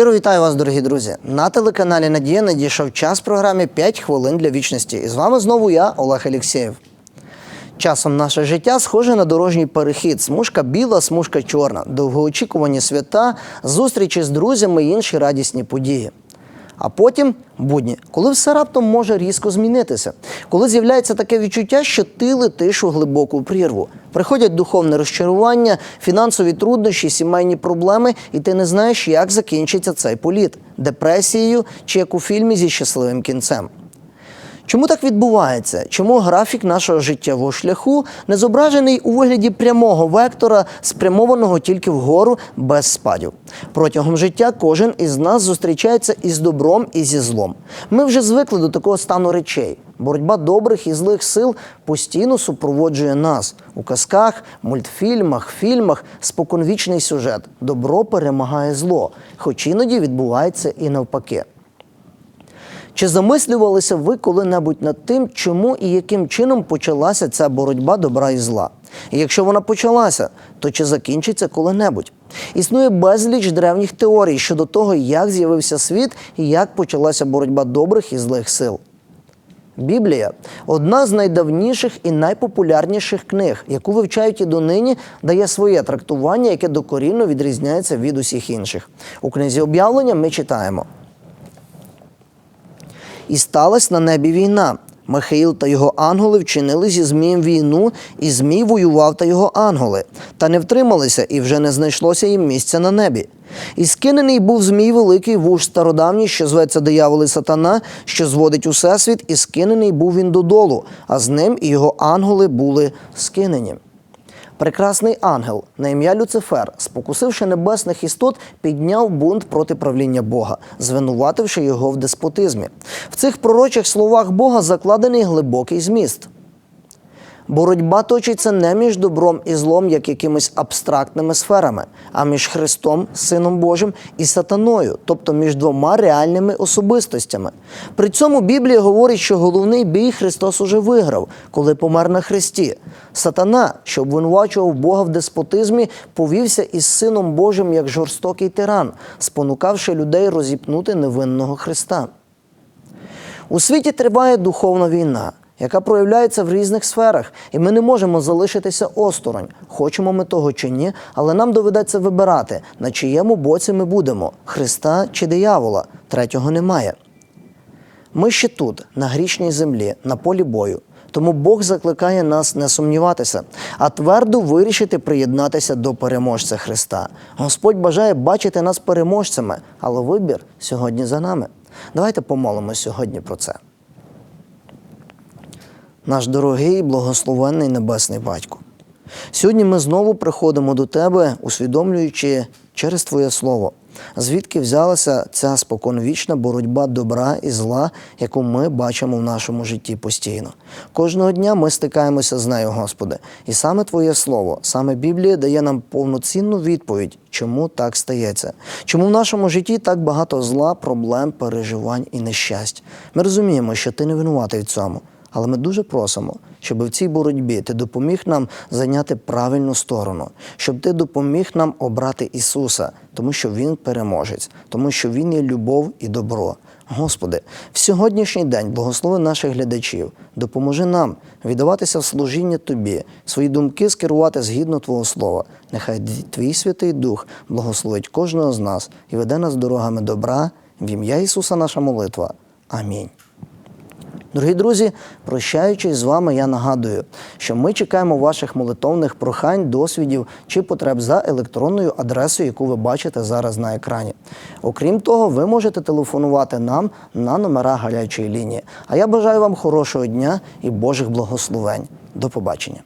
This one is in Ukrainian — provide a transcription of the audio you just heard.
Щиро вітаю вас, дорогі друзі. На телеканалі Надія надійшов час програмі «5 хвилин для вічності. І з вами знову я, Олег Алєксєєв. Часом наше життя схоже на дорожній перехід. Смужка біла, смужка чорна, довгоочікувані свята, зустрічі з друзями і інші радісні події. А потім будні, коли все раптом може різко змінитися, коли з'являється таке відчуття, що ти летиш у глибоку прірву. Приходять духовне розчарування, фінансові труднощі, сімейні проблеми, і ти не знаєш, як закінчиться цей політ депресією чи як у фільмі зі щасливим кінцем. Чому так відбувається? Чому графік нашого життєвого шляху не зображений у вигляді прямого вектора, спрямованого тільки вгору без спадів? Протягом життя кожен із нас зустрічається із добром і зі злом. Ми вже звикли до такого стану речей. Боротьба добрих і злих сил постійно супроводжує нас у казках, мультфільмах, фільмах споконвічний сюжет. Добро перемагає зло, хоч іноді відбувається і навпаки. Чи замислювалися ви коли-небудь над тим, чому і яким чином почалася ця боротьба добра і зла? І якщо вона почалася, то чи закінчиться коли-небудь? Існує безліч древніх теорій щодо того, як з'явився світ і як почалася боротьба добрих і злих сил. Біблія одна з найдавніших і найпопулярніших книг, яку вивчають і донині, дає своє трактування, яке докорінно відрізняється від усіх інших. У книзі об'явлення ми читаємо. І сталася на небі війна. Михаїл та його ангели вчинили зі Змієм війну, і Змій воював та його ангели, та не втрималися, і вже не знайшлося їм місця на небі. І скинений був Змій великий вуж стародавній, що зветься диявол і сатана, що зводить усесвіт, і скинений був він додолу, а з ним і його ангели були скинені. Прекрасний ангел на ім'я Люцифер, спокусивши небесних істот, підняв бунт проти правління Бога, звинувативши його в деспотизмі. В цих пророчих словах Бога закладений глибокий зміст. Боротьба точиться не між добром і злом, як якимись абстрактними сферами, а між Христом, Сином Божим, і сатаною, тобто між двома реальними особистостями. При цьому Біблія говорить, що головний бій Христос уже виграв, коли помер на Христі. Сатана, що обвинувачував Бога в деспотизмі, повівся із Сином Божим як жорстокий тиран, спонукавши людей розіпнути невинного Христа. У світі триває духовна війна, яка проявляється в різних сферах, і ми не можемо залишитися осторонь, хочемо ми того чи ні, але нам доведеться вибирати, на чиєму боці ми будемо Христа чи диявола. Третього немає. Ми ще тут, на грішній землі, на полі бою. Тому Бог закликає нас не сумніватися, а твердо вирішити приєднатися до переможця Христа. Господь бажає бачити нас переможцями, але вибір сьогодні за нами. Давайте помолимось сьогодні про це. Наш дорогий благословенний Небесний Батько. Сьогодні ми знову приходимо до Тебе, усвідомлюючи через Твоє Слово, звідки взялася ця споконвічна боротьба добра і зла, яку ми бачимо в нашому житті постійно. Кожного дня ми стикаємося з нею, Господи, і саме Твоє Слово, саме Біблія дає нам повноцінну відповідь, чому так стається, чому в нашому житті так багато зла, проблем, переживань і нещасть. Ми розуміємо, що ти не винуватий в цьому. Але ми дуже просимо, щоб в цій боротьбі ти допоміг нам зайняти правильну сторону, щоб ти допоміг нам обрати Ісуса, тому що Він переможець, тому що Він є любов і добро. Господи, в сьогоднішній день благослови наших глядачів, допоможи нам віддаватися в служіння Тобі, свої думки скерувати згідно Твого Слова. Нехай Твій Святий Дух благословить кожного з нас і веде нас дорогами добра. В ім'я Ісуса наша молитва. Амінь. Дорогі друзі, прощаючись з вами, я нагадую, що ми чекаємо ваших молитовних прохань, досвідів чи потреб за електронною адресою, яку ви бачите зараз на екрані. Окрім того, ви можете телефонувати нам на номера гарячої лінії. А я бажаю вам хорошого дня і Божих благословень. До побачення.